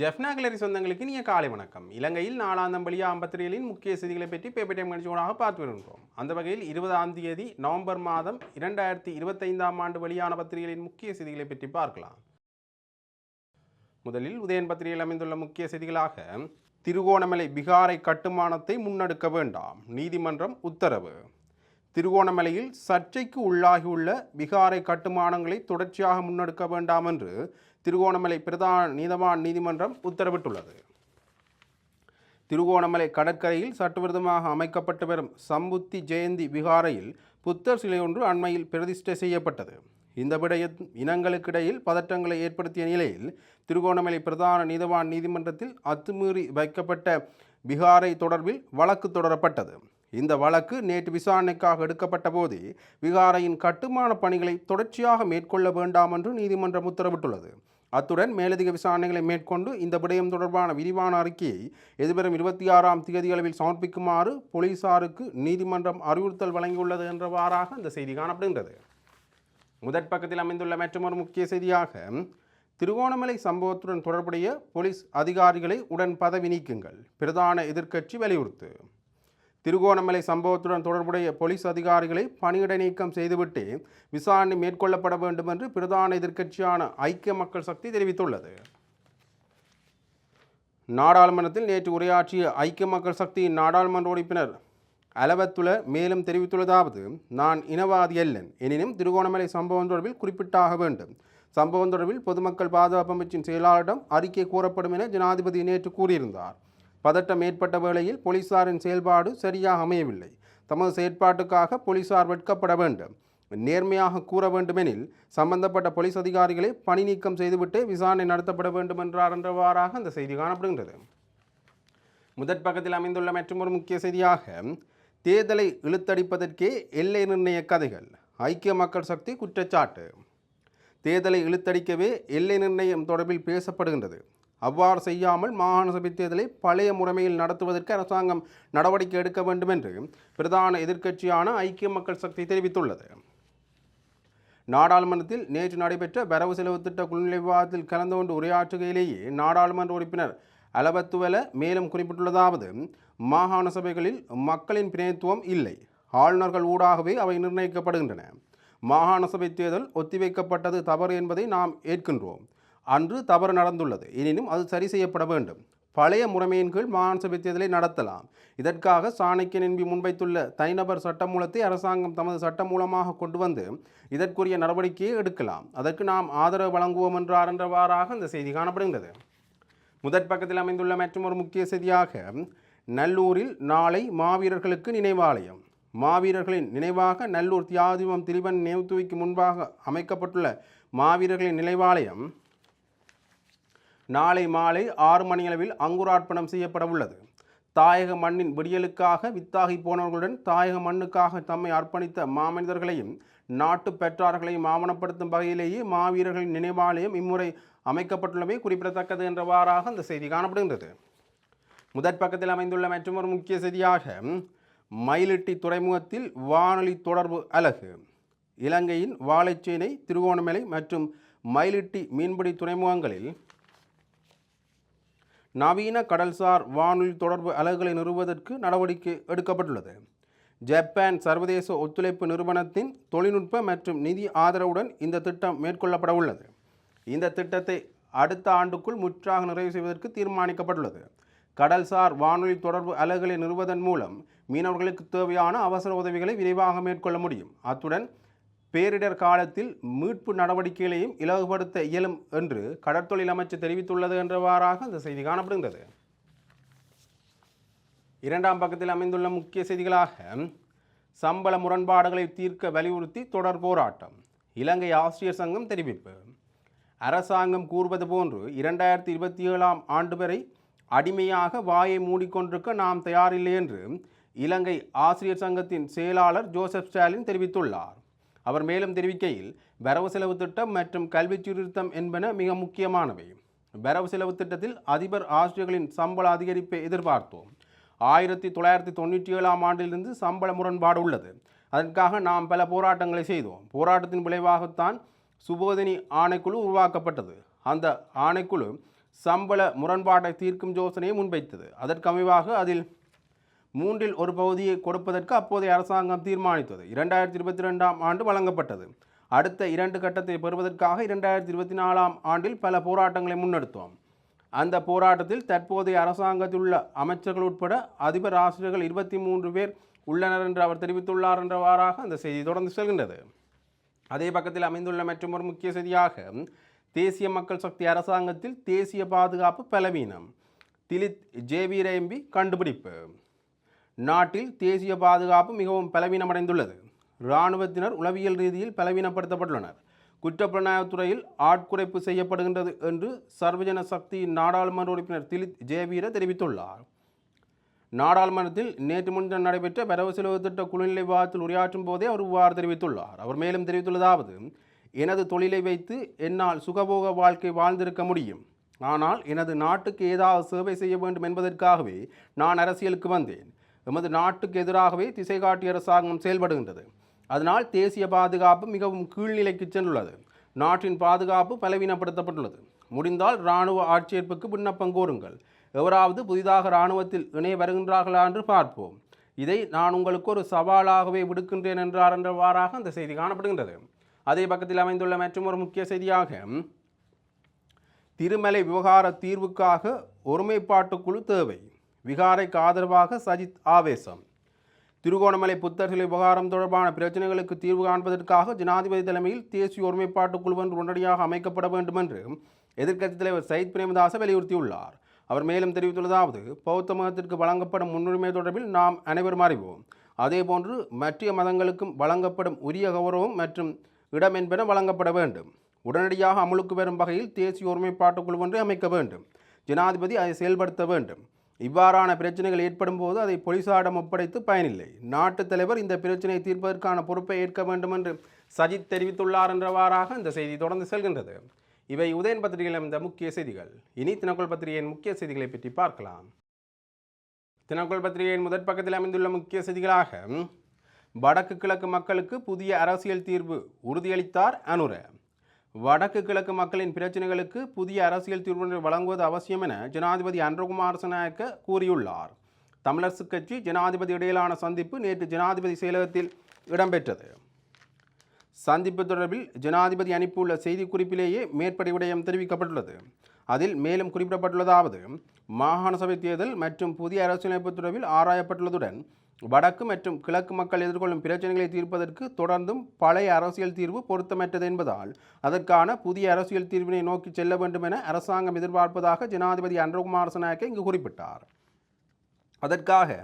ஜெஃப்னா கிளரி சொந்தங்களுக்கு இனிய காலை வணக்கம். இலங்கையில் நாளாந்தம் பலியா அம்பத்திரியலின் முக்கிய செய்திகளை பற்றி பேப்பர் டைம் நிகழ்ச்சியோடாக பார்த்து வருகின்றோம். அந்த வகையில் இருபதாம் தேதி நவம்பர் மாதம் இரண்டாயிரத்தி இருபத்தைந்தாம் ஆண்டு வெளியான பத்திரிகைகளின் முக்கிய செய்திகளை பற்றி பார்க்கலாம். முதலில் உதயன் பத்திரிகையில் அமைந்துள்ள முக்கிய செய்திகளாக திருகோணமலை பிகாரை கட்டுமானத்தை முன்னெடுக்க வேண்டாம். நீதிமன்றம் உத்தரவு. திருகோணமலையில் சர்ச்சைக்கு உள்ளாகியுள்ள பிகாரை கட்டுமானங்களை தொடர்ச்சியாக முன்னெடுக்க வேண்டாம் என்று திருகோணமலை பிரதான நீதவான் நீதிமன்றம் உத்தரவிட்டுள்ளது. திருகோணமலை கடற்கரையில் சட்டவிரோதமாக அமைக்கப்பட்டு வரும் சம்புத்தி ஜெயந்தி விகாரையில் புத்தர் சிலை ஒன்று அண்மையில் பிரதிஷ்டை செய்யப்பட்டது. இந்த விடயம் இனங்களுக்கிடையில் பதற்றங்களை ஏற்படுத்திய நிலையில் திருகோணமலை பிரதான நீதவான் நீதிமன்றத்தில் அத்துமீறி வைக்கப்பட்ட விகாரை தொடர்பில் வழக்கு தொடரப்பட்டது. இந்த வழக்கு நேற்று விசாரணைக்காக எடுக்கப்பட்ட போதே விகாரையின் கட்டுமான பணிகளை தொடர்ச்சியாக மேற்கொள்ள வேண்டாம் என்று நீதிமன்றம் உத்தரவிட்டுள்ளது. அத்துடன் மேலதிக விசாரணைகளை மேற்கொண்டு இந்த விடயம் தொடர்பான விரிவான அறிக்கையை எதிர்வரும் இருபத்தி ஆறாம் தேதி அளவில் சமர்ப்பிக்குமாறு போலீசாருக்கு நீதிமன்றம் அறிவுறுத்தல் வழங்கியுள்ளது என்றவாறாக இந்த செய்தி காணப்படுகின்றது. முதற் பக்கத்தில் அமைந்துள்ள மற்றொரு முக்கிய செய்தியாக திருகோணமலை சம்பவத்துடன் தொடர்புடைய போலீஸ் அதிகாரிகளை உடன் பதவி நீக்குங்கள். பிரதான எதிர்க்கட்சி வலியுறுத்து. திருகோணமலை சம்பவத்துடன் தொடர்புடைய போலீஸ் அதிகாரிகளை பணியிட நீக்கம் செய்துவிட்டு விசாரணை மேற்கொள்ளப்பட வேண்டும் என்று பிரதான எதிர்க்கட்சியான ஐக்கிய மக்கள் சக்தி தெரிவித்துள்ளது. நாடாளுமன்றத்தில் நேற்று உரையாற்றிய ஐக்கிய மக்கள் சக்தியின் நாடாளுமன்ற உறுப்பினர் அலவத்துல மேலும் தெரிவித்துள்ளதாவது நான் இனவாதி அல்லன். எனினும் திருகோணமலை சம்பவம் தொடர்பில் குறிப்பிட்டாக வேண்டும். சம்பவம் தொடர்பில் பொதுமக்கள் பாதுகாப்பு அமைச்சின் செயலாளரிடம் அறிக்கை கூறப்படும் என ஜனாதிபதி நேற்று கூறியிருந்தார். பதட்டம் ஏற்பட்ட வேளையில் போலீசாரின் செயல்பாடு சரியாக அமையவில்லை. தமது செயற்பாட்டுக்காக போலீசார் வெட்கப்பட வேண்டும். நேர்மையாக கூற வேண்டுமெனில் சம்பந்தப்பட்ட போலீஸ் அதிகாரிகளை பணி நீக்கம் செய்துவிட்டு விசாரணை நடத்தப்பட வேண்டும் என்றார் என்றவாறாக அந்த செய்தி காணப்படுகின்றது. முதற் பக்கத்தில் அமைந்துள்ள மற்றொரு முக்கிய செய்தியாக தேர்தலை இழுத்தடிப்பதற்கே எல்லை நிர்ணய கதைகள் ஐக்கிய மக்கள் சக்தி குற்றச்சாட்டு. தேர்தலை இழுத்தடிக்கவே எல்லை நிர்ணயம் தொடர்பில் பேசப்படுகின்றது. அவ்வாறு செய்யாமல் மாகாண சபை தேர்தலை பழைய முறைமையில் நடத்துவதற்கு அரசாங்கம் நடவடிக்கை எடுக்க வேண்டும் என்று பிரதான எதிர்க்கட்சியான ஐக்கிய மக்கள் சக்தி தெரிவித்துள்ளது. நாடாளுமன்றத்தில் நேற்று நடைபெற்ற வரவு செலவு திட்ட குழுநிலை விவாதத்தில் கலந்து கொண்டு உரையாற்றுகையிலேயே நாடாளுமன்ற உறுப்பினர் அலபத்துவல மேலும் குறிப்பிட்டுள்ளதாவது மாகாண சபைகளில் மக்களின் பிணைத்துவம் இல்லை. ஆளுநர்கள் ஊடாகவே அவை நிர்ணயிக்கப்படுகின்றன. மாகாண சபை தேர்தல் ஒத்திவைக்கப்பட்டது தவறு என்பதை நாம் ஏற்கின்றோம். அன்று தவறு நடந்துள்ளது. எனினும் அது சரி செய்யப்பட வேண்டும். பழைய முறைமையின் கீழ் மாகாண தேர்தலை நடத்தலாம். இதற்காக சாணக்கியன் என்பி முன்வைத்துள்ள தனிநபர் சட்டமூலத்தை அரசாங்கம் தமது சட்டமூலமாக கொண்டு வந்து இதற்குரிய நடவடிக்கையை எடுக்கலாம். அதற்கு நாம் ஆதரவு வழங்குவோம் என்றார் என்றவாறாக இந்த செய்தி காணப்படுகின்றது. முதற் பக்கத்தில் அமைந்துள்ள ஒரு முக்கிய செய்தியாக நல்லூரில் நாளை மாவீரர்களுக்கு நினைவாலயம். மாவீரர்களின் நினைவாக நல்லூர் தியாதிபம் திரிவன் நேவுத்துவிக்கு முன்பாக அமைக்கப்பட்டுள்ள மாவீரர்களின் நினைவாலயம் நாளை மாலை ஆறு மணியளவில் அங்குரார்ப்பணம் செய்யப்பட உள்ளது தாயக மண்ணின் விடியலுக்காக வித்தாகி போனவர்களுடன் தாயக மண்ணுக்காக தம்மை அர்ப்பணித்த மாமனிதர்களையும் நாட்டு பெற்றார்களையும் ஆவணப்படுத்தும் வகையிலேயே மாவீரர்களின் நினைவாலயம் இம்முறை அமைக்கப்பட்டுள்ளமை குறிப்பிடத்தக்கது என்றவாறாக அந்த செய்தி காணப்படுகின்றது. முதற் பக்கத்தில் அமைந்துள்ள மற்றொரு முக்கிய செய்தியாக மயிலிட்டி துறைமுகத்தில் வானொலி தொடர்பு அலகு. இலங்கையின் வாழைச்சேனை திருகோணமலை மற்றும் மயிலிட்டி மீன்பிடி துறைமுகங்களில் நவீன கடல்சார் வானொலி தொடர்பு அலகுகளை நிறுவுவதற்கு நடவடிக்கை எடுக்கப்பட்டுள்ளது. ஜப்பான் சர்வதேச ஒத்துழைப்பு நிறுவனத்தின் தொழில்நுட்ப மற்றும் நிதி ஆதரவுடன் இந்த திட்டம் மேற்கொள்ளப்பட உள்ளது. இந்த திட்டத்தை அடுத்த ஆண்டுக்குள் முற்றாக நிறைவு செய்வதற்கு தீர்மானிக்கப்பட்டுள்ளது. கடல்சார் வானொலி தொடர்பு அலகுகளை நிறுவதன் மூலம் மீனவர்களுக்கு தேவையான அவசர உதவிகளை விரைவாக மேற்கொள்ள முடியும். அத்துடன் பேரிடர் காலத்தில் மீட்பு நடவடிக்கைகளையும் இலகுபடுத்த இயலும் என்று கடற்தொழில் அமைச்சு தெரிவித்துள்ளது என்றவாறாக இந்த செய்தி காணப்படுகின்றது. இரண்டாம் பக்கத்தில் அமைந்துள்ள முக்கிய செய்திகளாக சம்பள முரண்பாடுகளை தீர்க்க வலியுறுத்தி தொடர் போராட்டம் இலங்கை ஆசிரியர் சங்கம் தெரிவிப்பு. அரசாங்கம் கூறுவது போன்று இரண்டாயிரத்தி இருபத்தி ஏழாம் ஆண்டு வரை அடிமையாக வாயை மூடிக்கொண்டிருக்க நாம் தயாரில்லை என்று இலங்கை ஆசிரியர் சங்கத்தின் செயலாளர் ஜோசப் ஸ்டாலின் தெரிவித்துள்ளார். அவர் மேலும் தெரிவிக்கையில் வரவு செலவு திட்டம் மற்றும் கல்வி சீர்திருத்தம் என்பன மிக முக்கியமானவை. வரவு செலவு திட்டத்தில் அதிபர் ஆசிரியர்களின் சம்பள அதிகரிப்பை எதிர்பார்த்தோம். ஆயிரத்தி தொள்ளாயிரத்தி தொண்ணூற்றி ஏழாம் ஆண்டிலிருந்து சம்பள முரண்பாடு உள்ளது. அதற்காக நாம் பல போராட்டங்களை செய்தோம். போராட்டத்தின் விளைவாகத்தான் சுபோதினி ஆணைக்குழு உருவாக்கப்பட்டது. அந்த ஆணைக்குழு சம்பள முரண்பாட்டை தீர்க்கும் யோசனையை முன்வைத்தது. அதற்கமைவாக அதில் மூன்றில் ஒரு பகுதியை கொடுப்பதற்கு அப்போதைய அரசாங்கம் தீர்மானித்தது. இரண்டாயிரத்தி இருபத்தி ரெண்டாம் ஆண்டு வழங்கப்பட்டது. அடுத்த இரண்டு கட்டத்தை பெறுவதற்காக இரண்டாயிரத்தி இருபத்தி நாலாம் ஆண்டில் பல போராட்டங்களை முன்னெடுத்தோம். அந்த போராட்டத்தில் தற்போதைய அரசாங்கத்தில் உள்ள அமைச்சர்கள் உட்பட அதிபர் ஆசிரியர்கள் இருபத்தி மூன்று பேர் உள்ளனர் என்று அவர் தெரிவித்துள்ளார் என்றவாறாக அந்த செய்தி தொடர்ந்து செல்கின்றது. அதே பக்கத்தில் அமைந்துள்ள மற்றொரு முக்கிய செய்தியாக தேசிய மக்கள் சக்தி அரசாங்கத்தில் தேசிய பாதுகாப்பு பலவீனம். திலித் ஜேவீர ரேம்பி கண்டுபிடிப்பு. நாட்டில் தேசிய பாதுகாப்பு மிகவும் பலவீனமடைந்துள்ளது. இராணுவத்தினர் உளவியல் ரீதியில் பலவீனப்படுத்தப்பட்டுள்ளனர். குற்றப்புலனாய்வுத்துறையில் ஆட்குறைப்பு செய்யப்படுகின்றது என்று சர்வஜன சக்தியின் நாடாளுமன்ற உறுப்பினர் திலித் ஜெயவீர தெரிவித்துள்ளார். நாடாளுமன்றத்தில் நேற்று முன்தினம் நடைபெற்ற வரவு செலவு திட்ட குழுநிலை விவாதத்தில் உரையாற்றும் போதே அவர் இவ்வாறு தெரிவித்துள்ளார். அவர் மேலும் தெரிவித்துள்ளதாவது எனது தொழிலை வைத்து என்னால் சுகபோக வாழ்க்கை வாழ்ந்திருக்க முடியும். ஆனால் எனது நாட்டுக்கு ஏதாவது சேவை செய்ய வேண்டும் என்பதற்காகவே நான் அரசியலுக்கு வந்தேன். எமது நாட்டுக்கு எதிராகவே திசை காட்டிய அரசாங்கம் செயல்படுகின்றது. அதனால் தேசிய பாதுகாப்பு மிகவும் கீழ்நிலைக்கு சென்றுள்ளது. நாட்டின் பாதுகாப்பு பலவீனப்படுத்தப்பட்டுள்ளது. முடிந்தால் இராணுவ ஆட்சேர்ப்புக்கு விண்ணப்பம் கோருங்கள். எவராவது புதிதாக இராணுவத்தில் இணைய வருகின்றார்களா என்று பார்ப்போம். இதை நான் உங்களுக்கு ஒரு சவாலாகவே விடுக்கின்றேன் என்றார் என்றவாறாக அந்த செய்தி காணப்படுகின்றது. அதே பக்கத்தில் அமைந்துள்ள மற்றும் ஒரு முக்கிய செய்தியாக திருமலை விவகார தீர்வுக்காக ஒருமைப்பாட்டுக்குழு தேவை. விகாரைக்கு ஆதரவாக சஜித் ஆவேசம். திருகோணமலை புத்தர் சிலை விவகாரம் தொடர்பான பிரச்சனைகளுக்கு தீர்வு காண்பதற்காக ஜனாதிபதி தலைமையில் தேசிய ஒருமைப்பாட்டு குழு ஒன்று உடனடியாக அமைக்கப்பட வேண்டும் என்று எதிர்க்கட்சித் தலைவர் சயித் பிரேமதாச வலியுறுத்தியுள்ளார். அவர் மேலும் தெரிவித்துள்ளதாவது பௌத்த மதத்திற்கு வழங்கப்படும் முன்னுரிமை தொடர்பில் நாம் அனைவரும் அறிவோம். அதேபோன்று மற்ற மதங்களுக்கும் வழங்கப்படும் உரிய கௌரவம் மற்றும் இடம் என்பன வழங்கப்பட வேண்டும். உடனடியாக அமலுக்கு வரும் வகையில் தேசிய ஒருமைப்பாட்டு குழு ஒன்றை அமைக்க வேண்டும். ஜனாதிபதி அதை செயல்படுத்த வேண்டும். இவ்வாறான பிரச்சனைகள் ஏற்படும் போது அதை போலீசாரிடம் ஒப்படைத்து பயனில்லை. நாட்டு தலைவர் இந்த பிரச்சனையை தீர்ப்பதற்கான பொறுப்பை ஏற்க வேண்டும் என்று சஜித் தெரிவித்துள்ளார் என்றவாறாக இந்த செய்தி தொடர்ந்து செல்கின்றது. இவை உதயன் பத்திரிகையில் அமைந்த முக்கிய செய்திகள். இனி தினக்குள் பத்திரிகையின் முக்கிய செய்திகளை பற்றி பார்க்கலாம். தினக்குள் பத்திரிகையின் முதற் பக்கத்தில் அமைந்துள்ள முக்கிய செய்திகளாக வடக்கு கிழக்கு மக்களுக்கு புதிய அரசியல் தீர்வு உறுதியளித்தார் அனுர. வடக்கு கிழக்கு மக்களின் பிரச்சனைகளுக்கு புதிய அரசியல் தீர்வு வழங்குவது அவசியம் என ஜனாதிபதி அன்றகுமார் சனாயக்க கூறியுள்ளார். தமிழரசுக் கட்சி ஜனாதிபதி இடையிலான சந்திப்பு நேற்று ஜனாதிபதி செயலகத்தில் இடம்பெற்றது. சந்திப்பு தொடர்பில் ஜனாதிபதி அனுப்பியுள்ள செய்திக்குறிப்பிலேயே மேற்படி விடயம் தெரிவிக்கப்பட்டுள்ளது. அதில் மேலும் குறிப்பிடப்பட்டுள்ளதாவது மாகாண சபை தேர்தல் மற்றும் புதிய அரசியலமைப்பு தொடர்பில் ஆராயப்பட்டுள்ளதுடன் வடக்கு மற்றும் கிழக்கு மக்கள் எதிர்கொள்ளும் பிரச்சனைகளை தீர்ப்பதற்கு தொடர்ந்தும் பழைய அரசியல் தீர்வு பொருத்தமற்றது என்பதால் அதற்கான புதிய அரசியல் தீர்வினை நோக்கி செல்ல வேண்டும் என அரசாங்கம் எதிர்பார்ப்பதாக ஜனாதிபதி அன்றகுமார் சனாயக்க இங்கு குறிப்பிட்டார். அதற்காக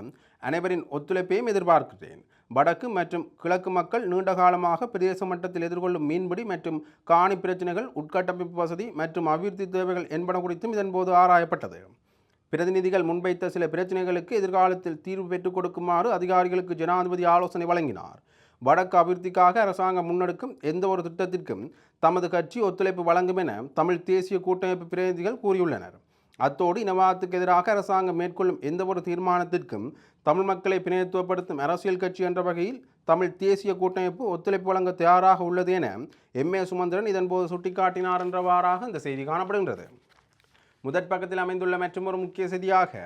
அனைவரின் ஒத்துழைப்பையும் எதிர்பார்க்கிறேன். வடக்கு மற்றும் கிழக்கு மக்கள் நீண்ட காலமாக பிரதேச மட்டத்தில் எதிர்கொள்ளும் மீன்பிடி மற்றும் காணி பிரச்சனைகள் உட்கட்டமைப்பு வசதி மற்றும் அபிவிருத்தி தேவைகள் என்பன குறித்தும் இதன்போது ஆராயப்பட்டது. பிரதிநிதிகள் முன்வைத்த சில பிரச்சனைகளுக்கு எதிர்காலத்தில் தீர்வு பெற்றுக் கொடுக்குமாறு அதிகாரிகளுக்கு ஜனாதிபதி ஆலோசனை வழங்கினார். வடக்கு அபிவிருத்திக்காக அரசாங்கம் முன்னெடுக்கும் எந்த ஒரு திட்டத்திற்கும் தமது கட்சி ஒத்துழைப்பு வழங்கும் என தமிழ் தேசிய கூட்டமைப்பு பிரதிநிதிகள் கூறியுள்ளனர். அத்தோடு இனவாதத்துக்கு எதிராக அரசாங்கம் மேற்கொள்ளும் எந்த ஒரு தீர்மானத்திற்கும் தமிழ் மக்களை பிணையத்துவப்படுத்தும் அரசியல் கட்சி என்ற வகையில் தமிழ் தேசிய கூட்டமைப்பு ஒத்துழைப்பு வழங்க தயாராக உள்ளது என எம் ஏ சுமந்திரன் இதன்போது சுட்டிக்காட்டினார் என்றவாறாக இந்த செய்தி காணப்படுகின்றது. முதற் பக்கத்தில் அமைந்துள்ள மற்றொரு முக்கிய செய்தியாக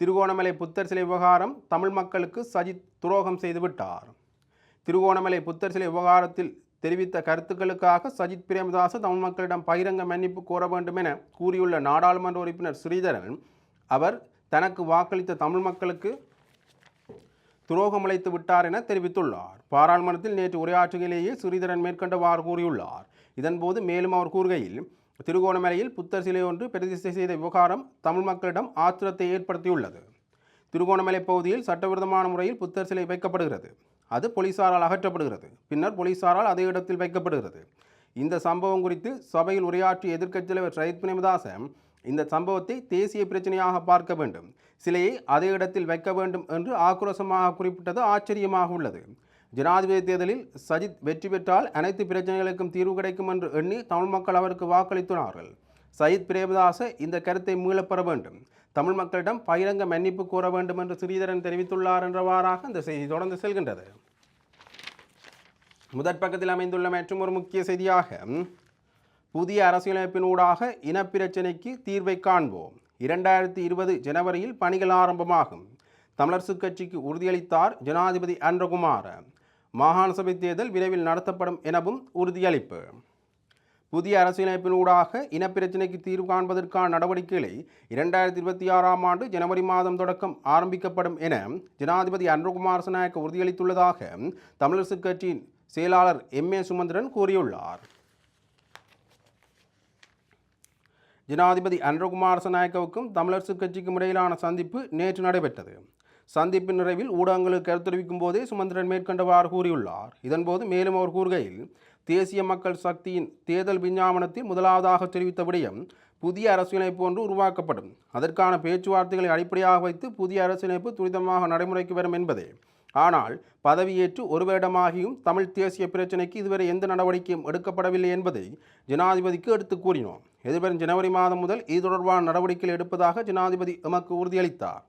திருகோணமலை புத்தர் சிலை விவகாரம் தமிழ் மக்களுக்கு சஜித் துரோகம் செய்துவிட்டார் திருகோணமலை புத்தர் சிலை விவகாரத்தில் தெரிவித்த கருத்துக்களுக்காக சஜித் பிரேமதாச தமிழ் மக்களிடம் பகிரங்க மன்னிப்பு கோர வேண்டும் என கூறியுள்ள நாடாளுமன்ற உறுப்பினர் ஸ்ரீதரன் அவர் தனக்கு வாக்களித்த தமிழ் மக்களுக்கு துரோகம் விட்டார் என தெரிவித்துள்ளார். பாராளுமன்றத்தில் நேற்று உரையாற்றுகையிலேயே ஸ்ரீதரன் மேற்கண்டவாறு கூறியுள்ளார். இதன்போது மேலும் அவர் கூறுகையில் திருகோணமலையில் புத்தர் சிலை ஒன்று பிரதிஷ்டை செய்த விவகாரம் தமிழ் மக்களிடம் ஆத்திரத்தை ஏற்படுத்தியுள்ளது. திருகோணமலை பகுதியில் சட்டவிரோதமான முறையில் புத்தர் சிலை வைக்கப்படுகிறது. அது போலீசாரால் அகற்றப்படுகிறது. பின்னர் போலீசாரால் அதே இடத்தில் வைக்கப்படுகிறது. இந்த சம்பவம் குறித்து சபையில் உரையாற்றிய எதிர்க்கட்சித் தலைவர் சயித் பிரேமதாசன் இந்த சம்பவத்தை தேசிய பிரச்சனையாக பார்க்க வேண்டும். சிலையை அதே இடத்தில் வைக்க வேண்டும் என்று ஆக்ரோஷமாக குறிப்பிட்டது ஆச்சரியமாக உள்ளது. ஜனாதிபதி தேர்தலில் சஜித் வெற்றி பெற்றால் அனைத்து பிரச்சனைகளுக்கும் தீர்வு கிடைக்கும் என்று எண்ணி தமிழ் மக்கள் அவருக்கு வாக்களித்துள்ளார்கள் சயித் பிரேமதாச இந்த கருத்தை மீளப்பெற வேண்டும். தமிழ் மக்களிடம் பகிரங்க மன்னிப்பு கோர வேண்டும் என்று ஸ்ரீதரன் தெரிவித்துள்ளார் என்றவாறாக இந்த செய்தி தொடர்ந்து செல்கின்றது. முதற் பக்கத்தில் அமைந்துள்ள மற்றும் ஒரு முக்கிய செய்தியாக புதிய அரசியலமைப்பினூடாக இனப்பிரச்சினைக்கு தீர்வை காண்போம். இரண்டாயிரத்தி இருபது ஜனவரியில் பணிகள் ஆரம்பமாகும். தமிழரசுக் கட்சிக்கு உறுதியளித்தார் ஜனாதிபதி அன்றகுமார. மாகாண சபை தேர்தல் விரைவில் நடத்தப்படும் எனவும் உறுதியளிப்பு. புதிய அரசியலமைப்பினூடாக இனப்பிரச்சினைக்கு தீர்வு காண்பதற்கான நடவடிக்கைகளை இரண்டாயிரத்தி இருபத்தி ஆறாம் ஆண்டு ஜனவரி மாதம் தொடக்கம் ஆரம்பிக்கப்படும் என ஜனாதிபதி அன்றகுமார் சநாயக்க உறுதியளித்துள்ளதாக தமிழரசுக் கட்சியின் செயலாளர் எம் ஏ சுமந்திரன் கூறியுள்ளார். ஜனாதிபதி அன்றகுமார் சநாயக்கவுக்கும் தமிழரசுக் கட்சிக்கும் இடையிலான சந்திப்பு நேற்று நடைபெற்றது. சந்திப்பின் நிறைவில் ஊடகங்களுக்கு கருத்து தெரிவிக்கும் போதே சுமந்திரன் மேற்கண்டவாறு கூறியுள்ளார். இதன்போது மேலும் அவர் கூறுகையில் தேசிய மக்கள் சக்தியின் தேர்தல் விஞ்ஞாபனத்தில் முதலாவதாக தெரிவித்த விடயம் புதிய அரசியலமைப்பு ஒன்று உருவாக்கப்படும். அதற்கான பேச்சுவார்த்தைகளை அடிப்படையாக வைத்து புதிய அரசியலமைப்பு துரிதமாக நடைமுறைக்கு வரும் என்பதே. ஆனால் பதவியேற்று ஒரு வருடமாகியும் தமிழ் தேசிய பிரச்சினைக்கு இதுவரை எந்த நடவடிக்கையும் எடுக்கப்படவில்லை என்பதை ஜனாதிபதிக்கு எடுத்து கூறினோம். எதிர்வரும் ஜனவரி மாதம் முதல் இது தொடர்பான நடவடிக்கைகள் எடுப்பதாக ஜனாதிபதி எமக்கு உறுதியளித்தார்.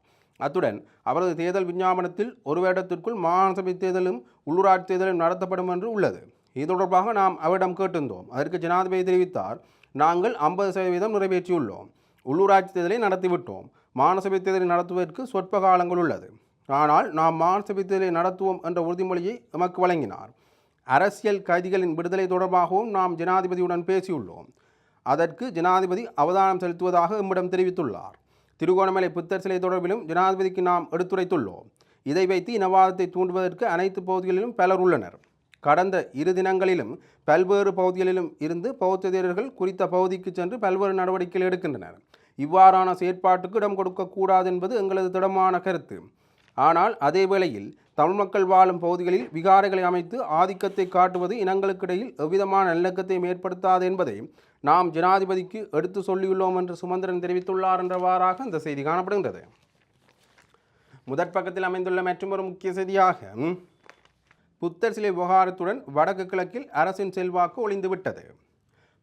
அத்துடன் அவரது தேர்தல் விஞ்ஞாபனத்தில் ஒரு வருடத்திற்குள் மாகாண சபை தேர்தலும் உள்ளூராட்சி தேர்தலும் நடத்தப்படும் என்று உள்ளது. இது தொடர்பாக நாம் அவரிடம் கேட்டிருந்தோம். அதற்கு ஜனாதிபதி தெரிவித்தார். நாங்கள் ஐம்பது சதவீதம் நிறைவேற்றியுள்ளோம். உள்ளூராட்சி தேர்தலை நடத்திவிட்டோம். மாநசபை தேர்தலை நடத்துவதற்கு சொற்ப காலங்கள் உள்ளது. ஆனால் நாம் மாநசபை தேர்தலை நடத்துவோம் என்ற உறுதிமொழியை எமக்கு வழங்கினார். அரசியல் கைதிகளின் விடுதலை தொடர்பாகவும் நாம் ஜனாதிபதியுடன் பேசியுள்ளோம். அதற்கு ஜனாதிபதி அவதானம் செலுத்துவதாக எம்மிடம் தெரிவித்துள்ளார். திருகோணமலை புத்தர் சிலை தொடர்பிலும் ஜனாதிபதிக்கு நாம் எடுத்துரைத்துள்ளோம். இதை வைத்து இனவாதத்தை தூண்டுவதற்கு அனைத்து பகுதிகளிலும் பலர் உள்ளனர். கடந்த இரு தினங்களிலும் பல்வேறு பகுதிகளிலும் இருந்து பௌத்ததீரர்கள் குறித்த பகுதிக்கு சென்று பல்வேறு நடவடிக்கைகள் எடுக்கின்றனர். இவ்வாறான செயற்பாட்டுக்கு இடம் கொடுக்கக்கூடாது என்பது எங்களது திடமான கருத்து. ஆனால் அதே வேளையில் தமிழ் மக்கள் வாழும் பகுதிகளில் விகாரைகளை அமைத்து ஆதிக்கத்தை காட்டுவது இனங்களுக்கிடையில் எவ்விதமான நல்லக்கத்தையும் ஏற்படுத்தாது என்பதை நாம் ஜனாதிபதிக்கு எடுத்து சொல்லியுள்ளோம் என்று சுமந்திரன் தெரிவித்துள்ளார் என்றவாறாக இந்த செய்தி காணப்படுகின்றது. முதற் பக்கத்தில் அமைந்துள்ள மற்றொரு முக்கிய செய்தியாக புத்தர் சிலை விவகாரத்துடன் வடக்கு கிழக்கில் அரசின் செல்வாக்கு ஒளிந்துவிட்டது.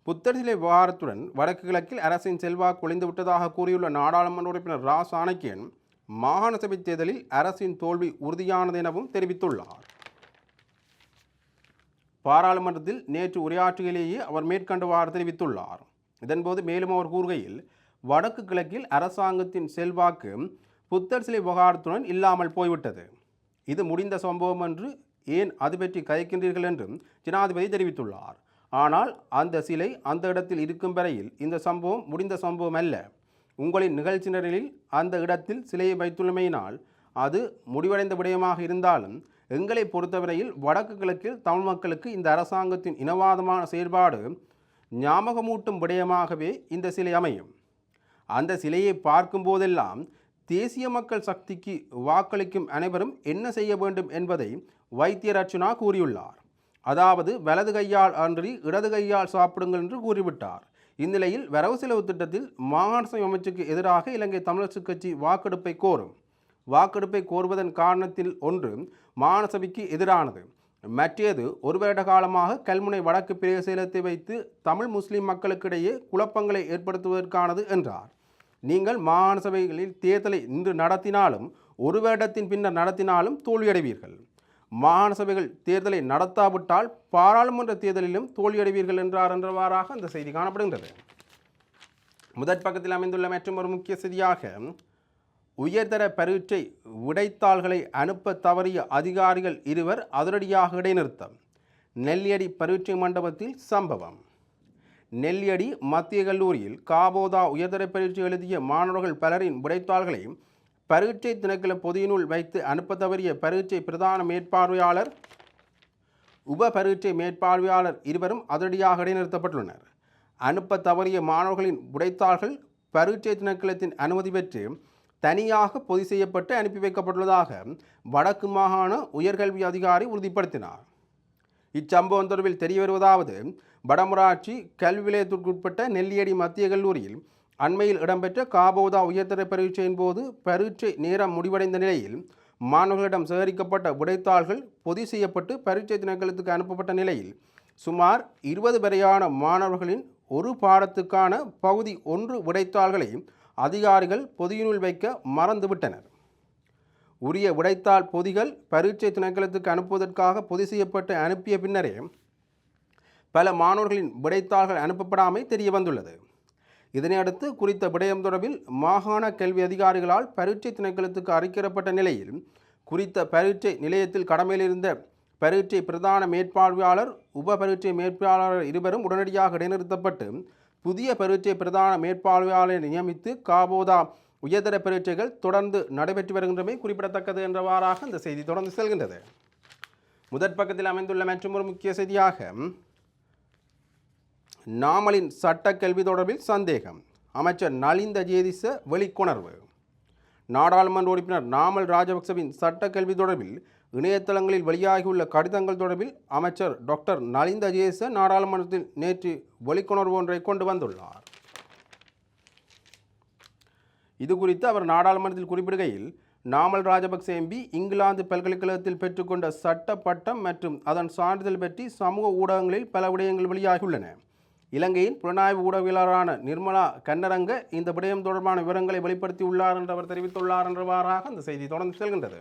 புத்தர் சிலை விவகாரத்துடன் வடக்கு கிழக்கில் அரசின் செல்வாக்கு ஒளிந்துவிட்டதாக கூறியுள்ள நாடாளுமன்ற உறுப்பினர் ரா சாணக்கியன் மாகாண சபை தேர்தலில் அரசின் தோல்வி உறுதியானது எனவும் தெரிவித்துள்ளார். பாராளுமன்றத்தில் நேற்று உரையாற்றுகையிலேயே அவர் மேற்கண்டவாறு தெரிவித்துள்ளார். இதன்போது மேலும் அவர் கூறுகையில் வடக்கு கிழக்கில் அரசாங்கத்தின் செல்வாக்கு புத்தர் சிலை விவகாரத்துடன் இல்லாமல் போய்விட்டது. இது முடிந்த சம்பவம் என்று ஏன் அது பற்றி கதைக்கின்றீர்கள் என்றும் ஜனாதிபதி தெரிவித்துள்ளார். ஆனால் அந்த சிலை அந்த இடத்தில் இருக்கும் வரையில் இந்த சம்பவம் முடிந்த சம்பவம் அல்ல. உங்களின் நிகழ்ச்சி நிரலில் அந்த இடத்தில் சிலையை வைத்துள்ளமையினால் அது முடிவடைந்த விடயமாக இருந்தாலும் எங்களை பொறுத்தவரையில் வடக்கு கிழக்கில் தமிழ் மக்களுக்கு இந்த அரசாங்கத்தின் இனவாதமான செயல்பாடு ஞாபகமூட்டும் விடயமாகவே இந்த சிலை அமையும். அந்த சிலையை பார்க்கும் போதெல்லாம் தேசிய மக்கள் சக்திக்கு வாக்களிக்கும் அனைவரும் என்ன செய்ய வேண்டும் என்பதை வைத்தியர் அர்ச்சுனா கூறியுள்ளார். அதாவது வலது கையால் அன்றி இடது கையால் சாப்பிடுங்கள் என்று கூறிவிட்டார். இந்நிலையில் வரவு செலவு திட்டத்தில் மாகாண சபை அமைச்சுக்கு எதிராக இலங்கை தமிழரசுக் கட்சி வாக்கெடுப்பை கோரும். வாக்கெடுப்பை கோருவதன் காரணத்தில் ஒன்று மானசபைக்கு எதிரானது. மற்றது ஒரு வருட காலமாக கல்முனை வடக்கு பிரதேசத்தை வைத்து தமிழ் முஸ்லிம் மக்களுக்கிடையே குழப்பங்களை ஏற்படுத்துவதற்கானது என்றார். நீங்கள் மாகாண சபைகளில் தேர்தலை இன்று நடத்தினாலும் ஒரு வருடத்தின் பின்னர் நடத்தினாலும் தோல்வியடைவீர்கள். மாகாண சபைகள் தேர்தலை நடத்தாவிட்டால் பாராளுமன்ற தேர்தலிலும் தோல்வியடைவீர்கள் என்றார் என்றவாறாக அந்த செய்தி காணப்படுகின்றது. முதற் பக்கத்தில் அமைந்துள்ள மற்றும் ஒரு முக்கிய செய்தியாக உயர்தர பரீட்சை விடைத்தாள்களை அனுப்ப தவறிய அதிகாரிகள் இருவர் அதிரடியாக இடைநிறுத்தம். நெல்லியடி பரீட்சை மண்டபத்தில் சம்பவம். நெல்லியடி மத்திய கல்லூரியில் காபோதா உயர்தர பரீட்சை எழுதிய மாணவர்கள் பலரின் விடைத்தாள்களை பரீட்சை திணைக்கள பொதியினுள் வைத்து அனுப்ப தவறிய பரீட்சை பிரதான மேற்பார்வையாளர் உப பரீட்சை மேற்பார்வையாளர் இருவரும் அதிரடியாக இடைநிறுத்தப்பட்டுள்ளனர். அனுப்ப தவறிய மாணவர்களின் விடைத்தாள்கள் பரீட்சை திணைக்களத்தின் அனுமதி பெற்று தனியாக பொதி செய்யப்பட்டு அனுப்பி வைக்கப்பட்டுள்ளதாக வடக்கு மாகாண உயர்கல்வி அதிகாரி உறுதிப்படுத்தினார். இச்சம்பவம் தொடர்பில் தெரிய வருவதாவது வடமராட்சி கல்வி நிலையத்திற்குட்பட்ட நெல்லியடி மத்திய கல்லூரியில் அண்மையில் இடம்பெற்ற காபோதா உயர்தர பரீட்சையின் போது பரீட்சை நேரம் முடிவடைந்த நிலையில் மாணவர்களிடம் சேகரிக்கப்பட்ட விடைத்தாள்கள் பொதி செய்யப்பட்டு பரீட்சை தினங்களுக்கு அனுப்பப்பட்ட நிலையில் சுமார் இருபது வரையான மாணவர்களின் ஒரு பாடத்துக்கான பகுதி ஒன்று விடைத்தாள்களை அதிகாரிகள் பொதியினுள் வைக்க மறந்துவிட்டனர். உரிய விடைத்தாள் பொதிகள் பரீட்சை திணைக்களத்துக்கு அனுப்புவதற்காக பொதி செய்யப்பட்டு அனுப்பிய பின்னரே பல மாணவர்களின் விடைத்தாள்கள் அனுப்பப்படாமை தெரிய வந்துள்ளது இதனையடுத்து குறித்த விடயம் தொடர்பில் மாகாண கல்வி அதிகாரிகளால் பரீட்சை திணைக்களத்துக்கு அறிக்கிறப்பட்ட நிலையில் குறித்த பரீட்சை நிலையத்தில் கடமையில் இருந்த பரீட்சை பிரதான மேற்பார்வையாளர் உப பரீட்சை மேற்பார்வையாளர் இருவரும் உடனடியாக இடைநிறுத்தப்பட்டு புதிய பரீட்சை பிரதான மேற்பார்வையாளரை நியமித்து காபோதா உயர்தர பரீட்சைகள் தொடர்ந்து நடைபெற்று வருகின்றமை குறிப்பிடத்தக்கது என்றவாறாக இந்த செய்தி தொடர்ந்து செல்கின்றது. முதற் பக்கத்தில் அமைந்துள்ள மற்றொரு முக்கிய செய்தியாக நாமலின் சட்டக்கல்வி தொடர்பில் சந்தேகம். அமைச்சர் நலிந்த ஜேதிச வெளிக்கொணர்வு. நாடாளுமன்ற உறுப்பினர் நாமல் ராஜபக்சவின் சட்டக்கல்வி தொடர்பில் இணையதளங்களில் வெளியாகியுள்ள கடிதங்கள் தொடர்பில் அமைச்சர் டாக்டர் நலிந்த ஜேச நாடாளுமன்றத்தில் நேற்று வெளிக்கொணர்வு ஒன்றை கொண்டு வந்துள்ளார். இது குறித்து அவர் நாடாளுமன்றத்தில் குறிப்பிடுகையில் நாமல் ராஜபக்சே எம்பி இங்கிலாந்து பல்கலைக்கழகத்தில் பெற்றுக்கொண்ட சட்ட பட்டம் மற்றும் அதன் சான்றிதழ் பற்றி சமூக ஊடகங்களில் பல விடயங்கள் வெளியாகியுள்ளன. இலங்கையின் புலனாய்வு ஊடகவியலாளரான நிர்மலா கன்னரங்க இந்த விடயம் தொடர்பான விவரங்களை வெளிப்படுத்தியுள்ளார் என்று அவர் தெரிவித்துள்ளார் என்றவாறாக அந்த செய்தி தொடர்ந்து செல்கின்றது.